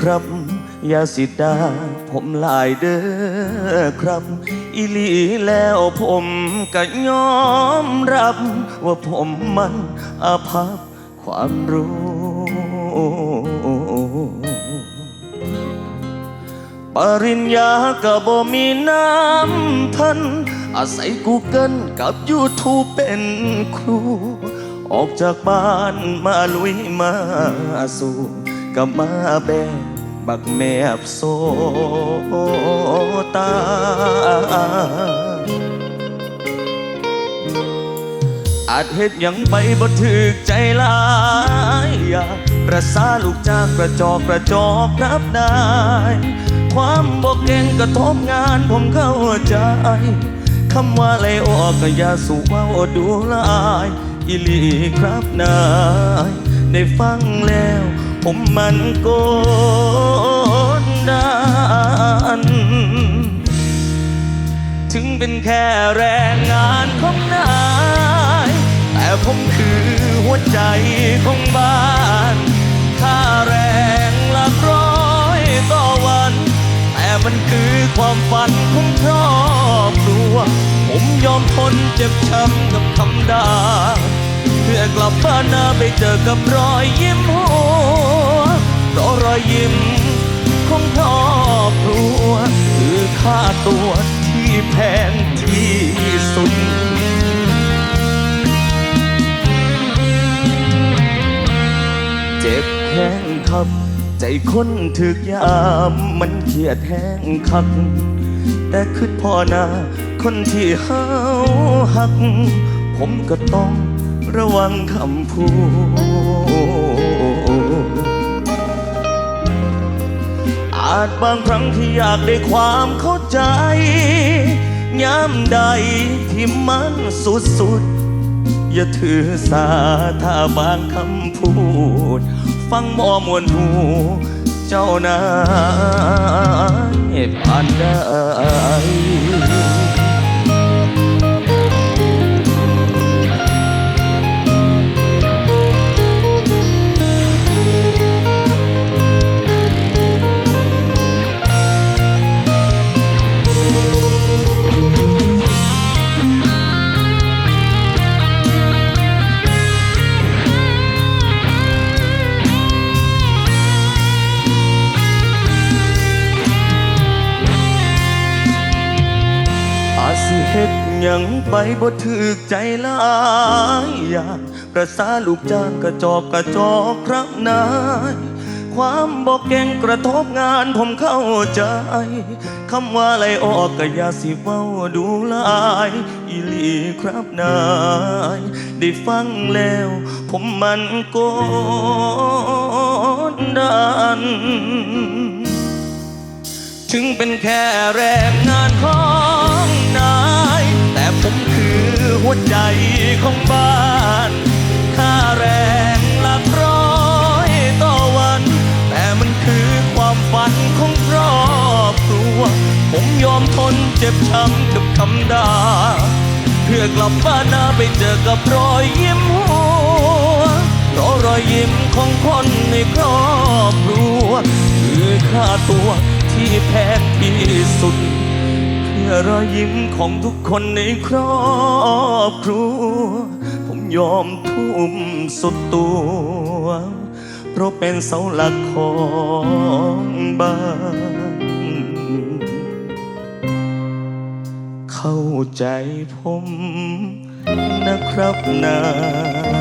ครับ อย่าสิดาผมหลายเด้อครับ อีหลีแล้วผมก็ยอมรับ ว่าผมมันอาภัพความรู้ ปริญญาก็บ่มีน้ำทันอาศัยกูเกิลกับ YouTube เป็นครู ออกจากบ้านมาลุยมาสู่ กับมาแบบบักแมบโซตา อาจเหตุยังไปบ่ถึกใจหลายอยากประสาลูกจ้างกระจอกกระจอกรับได้ความบอกเก่งกระทบงานผมเข้าใจคำว่าไลออกก็อย่าสู่เว่าดูลายอีหลีครับนาย ได้ฟังแล้ว ผมมันโกนดานถึงเป็นแค่แรงงานของนาย แต่ผมคือหัวใจของบ้านค่าแรงหลักร้อยต่อวัน แต่มันคือความฝันของครอบครัว ผมยอมทนเจ็บช้ำกับคำด่า กลับบ้านนาไปเจอกับรอยยิ้มหัวเพราะรอยยิ้มของครอบครัวคือค่าตัวที่แพงที่สุดเจ็บแห้งคับ ใจคนถึกยามมันเครียดแห้งคัก แต่คือพ่อนาคนที่เฮาหัก ผมก็ต้อง ระวังคำพูด อาจบางครั้งที่อยากได้ความเข้าใจย้ำใดที่มันสุดๆ อย่าถือสาถ้าบางคำพูด ฟังบ่มวนหูเจ้านายผ่านได้ ไปบ่ถึกใจหลายอย่างประสาลูกจ้างกระจอกกระจอกครับนายความบอกเก่งกระทบงานผมเข้าใจคำว่าไล่ออกก็อย่าสิเว้าดูลายอีลีครับนาย ได้ฟังแล้ว ผมมันโกนดัน ถึงเป็นแค่แรงงานขอ วใจของบ้านค่าแรงหลักร้อยต่อวัน แต่มันคือความฝันของครอบครัว ผมยอมทนเจ็บช้ำกับคำด่าเพื่อกลับบ้านนาไปเจอกับรอยยิ้มหัวเพราะรอยยิ้มของคนในครอบครัว คือค่าตัวที่แพงที่สุด พื่อรอยยิ้มของทุกคนในครอบครัว ผมยอมทุ่มสุดตัว เพราะเป็นเสาหลักของบ้าน เข้าใจผมนะครับนาย